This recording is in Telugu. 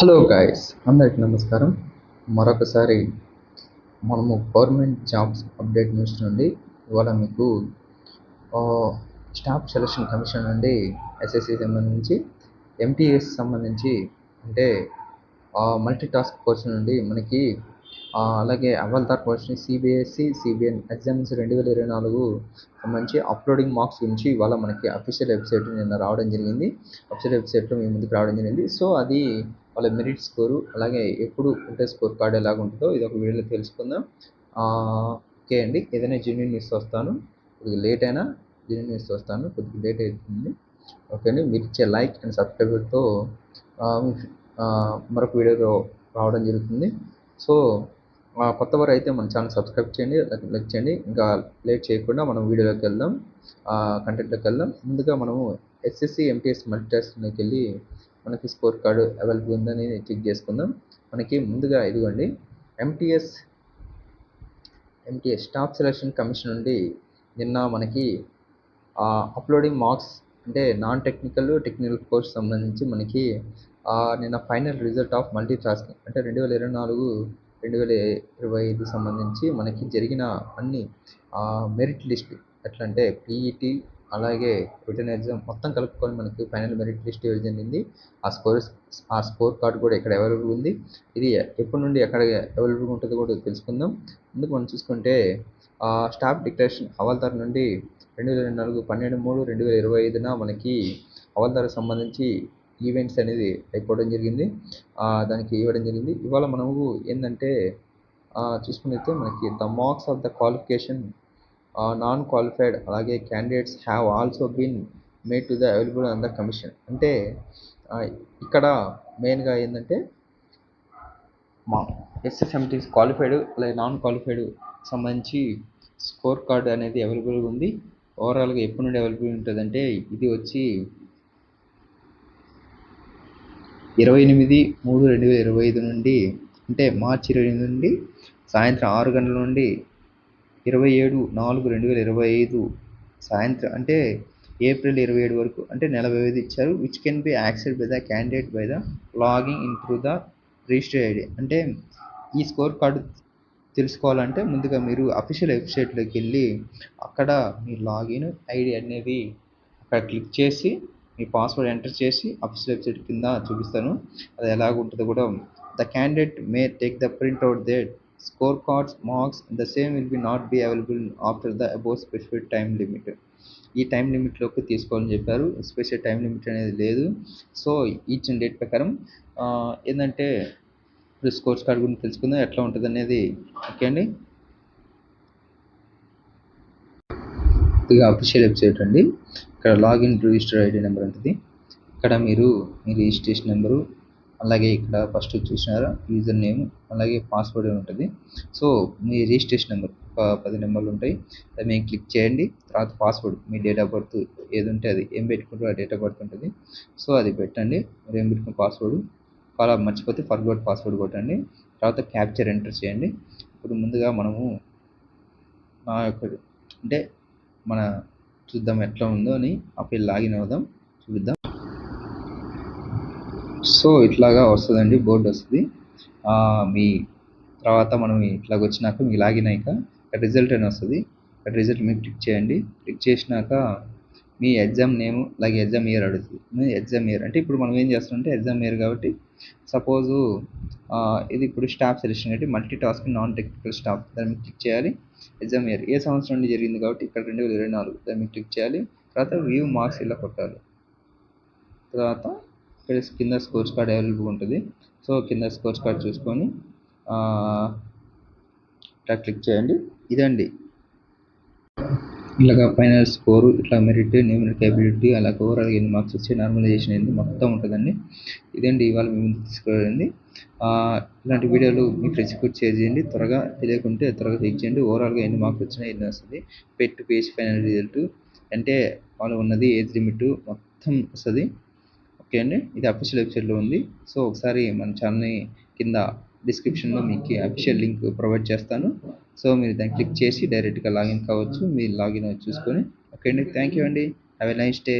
హలో గాయస్ అందరికి నమస్కారం. మరొకసారి మనము గవర్నమెంట్ జాబ్స్ అప్డేట్ న్యూస్ నుండి ఇవాళ మీకు స్టాఫ్ సెలక్షన్ కమిషన్ నుండి ఎస్ఎస్సి సంబంధించి ఎంటీఎస్ సంబంధించి అంటే మల్టీ టాస్క్ కోర్స్ నుండి మనకి అలాగే అవల్దార్ కోర్స్ని సిబిఎస్సి సిబిఎన్ ఎగ్జామ్స్ రెండు వేల ఇరవై నాలుగు సంబంధించి అప్లోడింగ్ మార్క్స్ గురించి ఇవాళ మనకి అఫీషియల్ వెబ్సైట్ నిన్న రావడం జరిగింది. అఫీషియల్ వెబ్సైట్లో మీ ముందుకు రావడం జరిగింది. సో అది వాళ్ళ మెరిట్ స్కోరు అలాగే ఎప్పుడు ఉంటే స్కోర్ కార్డ్ ఎలాగ ఉంటుందో ఇది ఒక వీడియోలో తెలుసుకుందాం. ఓకే అండి. ఏదైనా జెన్యున్ న్యూస్ వస్తాను కొద్దిగా లేట్ అయినా జెన్యున్ న్యూస్ వస్తాను కొద్దిగా లేట్ అవుతుంది. ఓకే అండి. మీరు ఇచ్చే లైక్ అండ్ సబ్స్క్రైబర్తో మరొక వీడియోలో రావడం జరుగుతుంది. సో కొత్త వారు అయితే మన ఛానల్ సబ్స్క్రైబ్ చేయండి లైక్ చేయండి. ఇంకా లేట్ చేయకుండా మనం వీడియోలోకి వెళ్దాం కంటెంట్లోకి వెళ్దాం. ముందుగా మనము ఎస్ఎస్సి ఎంటీఎస్ మల్టీ టాస్క్లోకి వెళ్ళి మనకి స్కోర్ కార్డు అవైలబుల్ ఉందని చెక్ చేసుకుందాం. మనకి ముందుగా ఇదిగోండి MTS MTS staff selection commission నుండి నిన్న మనకి అప్లోడింగ్ మార్క్స్ అంటే నాన్ టెక్నికల్ టెక్నికల్ కోర్స్ సంబంధించి మనకి నిన్న final result of multi tasking అంటే రెండు వేల ఇరవై నాలుగు రెండు వేల ఇరవై ఐదు సంబంధించి మనకి జరిగిన అన్ని మెరిట్ లిస్ట్ ఎట్లా అంటే పీఈటీ అలాగే రిటర్న్ మొత్తం కలుపుకొని మనకి ఫైనల్ మెరిట్ లిస్ట్ జరిగింది ఆ స్కోర్ ఆ స్కోర్ కార్డ్ కూడా ఇక్కడ అవైలబుల్ ఉంది? ఇది ఎప్పటి నుండి ఎక్కడ అవైలబుల్ ఉంటుందో కూడా తెలుసుకుందాం. ముందుకు మనం చూసుకుంటే స్టాఫ్ డిక్లరేషన్ హవాల్దార్ నుండి రెండు వేల నాలుగు పన్నెండు మూడు రెండు వేల ఇరవై ఐదున మనకి హవాల్దార్ సంబంధించి ఈవెంట్స్ అనేది అయిపోవడం జరిగింది. దానికి ఇవ్వడం జరిగింది. ఇవాళ మనము ఏంటంటే చూసుకున్నైతే మనకి the marks of the qualification non qualified అలాగే candidates have also been made to the available on the commission అంటే ఇక్కడ మెయిన్గా ఏంటంటే మా ఎస్ఎస్ఎంటీస్ క్వాలిఫైడ్ అలాగే నాన్ క్వాలిఫైడ్ సంబంధించి స్కోర్ కార్డ్ అనేది అవైలబుల్గా ఉంది. ఓవరాల్గా ఎప్పటి నుండి అవైలబుల్ ఉంటుందంటే ఇది వచ్చి ఇరవై ఎనిమిది మూడు రెండు వేల ఇరవై ఐదు నుండి అంటే మార్చి ఇరవై ఎనిమిది నుండి సాయంత్రం ఆరు గంటల నుండి ఇరవై ఏడు నాలుగు రెండు వేల ఇరవై ఐదు సాయంత్రం అంటే ఏప్రిల్ ఇరవై ఏడు వరకు అంటే నెల వ్యవధి ఇచ్చారు which can be accessed by the candidate by the logging in through the register ID అంటే ఈ స్కోర్ కార్డు తెలుసుకోవాలంటే ముందుగా మీరు అఫీషియల్ వెబ్సైట్లోకి వెళ్ళి అక్కడ మీ లాగిన్ ఐడి అనేది అక్కడ క్లిక్ చేసి మీ పాస్వర్డ్ ఎంటర్ చేసి అఫీషియల్ వెబ్సైట్ కింద చూపిస్తాను. అది ఎలాగ ఉంటుందో కూడా the candidate may take the print out that score cards marks the same will be not be available after the above specific time limit ఈ టైం లిమిట్లోకి తీసుకోవాలని చెప్పారు. స్పెషల్ టైం లిమిట్ అనేది లేదు. సో ఈచ్ డేట్ ప్రకారం ఏంటంటే ఇప్పుడు స్కోర్స్ కార్డ్ గురించి తెలుసుకుందాం. ఎట్లా ఉంటుంది అనేది. ఓకే అండి? ఇది అఫీషియల్ వెబ్సైట్ అండి. ఇక్కడ లాగిన్ రిజిస్టర్ ఐడి నెంబర్ ఉంటుంది. ఇక్కడ మీరు మీ రిజిస్ట్రేషన్ నెంబరు అలాగే ఇక్కడ ఫస్ట్ చూసినారా యూజర్ నేమ్ అలాగే పాస్వర్డ్ ఉంటుంది. సో మీ రిజిస్ట్రేషన్ నెంబర్ ఒక పది నెంబర్లు ఉంటాయి. అది మేము క్లిక్ చేయండి. తర్వాత పాస్వర్డ్ మీ డేట్ ఆఫ్ బర్త్ ఏది ఉంటే అది ఏం పెట్టుకుంటారో ఆ డేట్ ఆఫ్ బర్త్ ఉంటుంది. సో అది పెట్టండి. మీరు ఏం పెట్టుకున్న పాస్వర్డ్ అలా మర్చిపోతే ఫర్గోట్ పాస్వర్డ్ కొట్టండి. తర్వాత క్యాప్చర్ ఎంటర్ చేయండి. ఇప్పుడు ముందుగా మనము నా యొక్క అంటే మన చూద్దాం ఎట్లా ఉందో అని అప్పుడు లాగిన్ అవుదాం. చూద్దాం సో ఇట్లాగా వస్తుందండి బోర్డు వస్తుంది. మీ తర్వాత మనం ఇట్లాగ వచ్చినాక మీకు లాగిన్ అయ్యాక రిజల్ట్ అని వస్తుంది. రిజల్ట్ మీరు క్లిక్ చేయండి. క్లిక్ చేసినాక మీ ఎగ్జామ్ నేమ్ అలాగే ఎగ్జామ్ ఇయర్ అడుగుతుంది. మీ ఎగ్జామ్ ఇయర్ అంటే ఇప్పుడు మనం ఏం చేస్తామంటే ఎగ్జామ్ ఇయర్ కాబట్టి సపోజు ఇది ఇప్పుడు స్టాఫ్ సెలెక్షన్ కాబట్టి multi task non technical staff. దాన్ని క్లిక్ చేయాలి. Exam year. ఏ సంవత్సరం నుండి జరిగింది కాబట్టి ఇక్కడ రెండు వేల ఇరవై నాలుగు. దాన్ని క్లిక్ చేయాలి. తర్వాత వ్యూ మార్క్స్ ఇలా కొట్టాలి. తర్వాత ఇక్కడ కింద స్కోర్స్ కార్డ్ అవైలబుల్ ఉంటుంది. సో కింద స్కోర్స్ కార్డ్ చూసుకొని ఇట్లా క్లిక్ చేయండి. ఇదండి. ఇలాగ ఫైనల్ స్కోరు ఇట్లా మెరిట్ న్యూమరిక్ ఎబిలిటీ అలా ఓవరాల్ ఎన్ని మార్క్స్ వచ్చి నార్మలైజేషన్ అయింది. మొత్తం ఉంటుందండి. ఇదండి ఇవాళ మేము తీసుకురండి ఇలాంటి వీడియోలు మీ ఫ్రెండ్స్ కూడా షేర్ చేయండి. త్వరగా తెలియకుంటే త్వరగా చెక్ చేయండి. ఓవరాల్గా ఎన్ని మార్క్స్ వచ్చినాయి ఎన్ని వస్తుంది. పెట్ పేజ్ ఫైనల్ రిజల్ట్ అంటే వాళ్ళు ఉన్నది ఏజ్ లిమిట్ మొత్తం వస్తుంది. ఓకే అండి. ఇది అఫీషియల్ వెబ్సైట్లో ఉంది. సో ఒకసారి మన ఛానల్ని కింద డిస్క్రిప్షన్లో మీకు అఫీషియల్ లింక్ ప్రొవైడ్ చేస్తాను. సో మీరు దాన్ని క్లిక్ చేసి డైరెక్ట్గా లాగిన్ కావచ్చు. మీరు లాగిన్ చూసుకొని. ఓకే అండి. థ్యాంక్ యూ అండి. Have a nice day